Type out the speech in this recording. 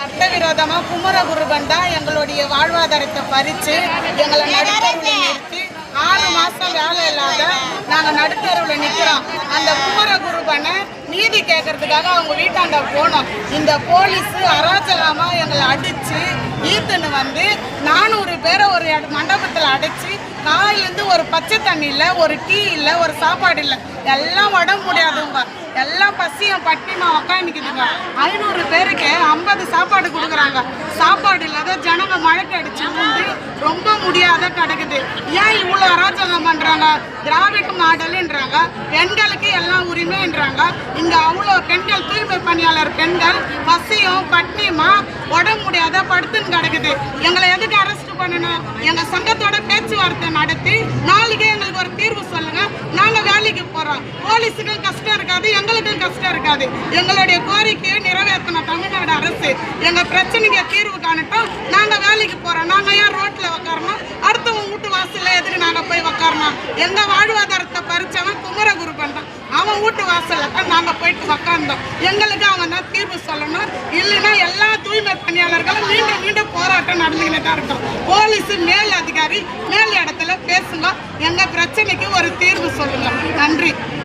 சட்டவிரோதமா குமரகுருபன் தான் எங்களுடைய வாழ்வாதாரத்தை பறிச்சு எங்களை நடுத்தருவில் நிறுத்தி ஆறு மாசம் வேலை இல்லாத நாங்க நடுத்தருவில் நிக்கிறோம். அந்த குமரகுருபனை நீதி கேட்கறதுக்காக அவங்க வீட்டாண்ட போனோம். இந்த போலீஸ் அராஜகமா எங்களை அடிச்சு ஈத்துன்னு வந்து நானூறு பேரை ஒரு மண்டபத்தில் மண்டபத்துல அடைச்சு ஒரு பச்சை தண்ணி இல்லை ஒரு டீ இல்லை ஒரு சாப்பாடு இல்லை எல்லாம் உடம்பு முடியாதுங்க. எல்லாம் பசியும் பட்டிமா உக்காந்துக்குதுங்க. ஐநூறு பேருக்கு ஜனங்க மழைக்கு அடிச்சு வந்து ரொம்ப முடியாத கிடக்குது. ஏன் இவ்வளோ அராஜகம் பண்ணுறாங்க திராவிட மாடல்ன்றாங்க. பெண்களுக்கு எல்லாம் உரிமைன்றாங்க. இங்கே அவ்வளோ பெண்கள் தூய்மை பணியாளர் பெண்கள் பசியும் பட்னியுமா உடம்பு முடியாத படுத்துன்னு கிடக்குது. எங்களை எதுக்கு அரெஸ்ட் பண்ணணும்? எங்க சங்கத்தோட பேச்சுவார்த்தை நடத்தி நாளைக்கே எங்களுக்கு ஒரு தீர்வு சொல்லுங்க. நாங்க வேலைக்கு போறோம். போலீஸுக்கும் கஷ்டம் இருக்காது எங்களுக்கும் கஷ்டம் இருக்காது. எங்களுடைய கோரிக்கையை நிறைவேற்றணும் தமிழ்நாடு அரசு. எங்க பிரச்சனைக்கு தீர்வு வேலைக்கு நாங்க ஏன் ரோட்ல உக்காரணும்? அடுத்தவங்க வீட்டு வாசல்ல எதுக்கு நாங்க போய் உக்காரணும். எங்க வாழ்வாதாரத்தை பறிச்சவன் குமரகுரு பண்றான். அவன் வீட்டு வாசல்ல தான் நாங்க போயிட்டு உக்காந்தோம். எங்களுக்கு அவன் தான் தீர்வு சொல்லணும்? இல்லைன்னா எல்லா தூய்மை பணியாளர்களும் மீண்டும் மீண்டும் போராட்டம் நடந்துக்கிட்டு தான் இருக்கும். போலீஸ் மேல் அதிகாரி மேல் இடத்துல பேசுங்க. எங்க பிரச்சனைக்கு ஒரு தீர்வு சொல்லுங்க. நன்றி.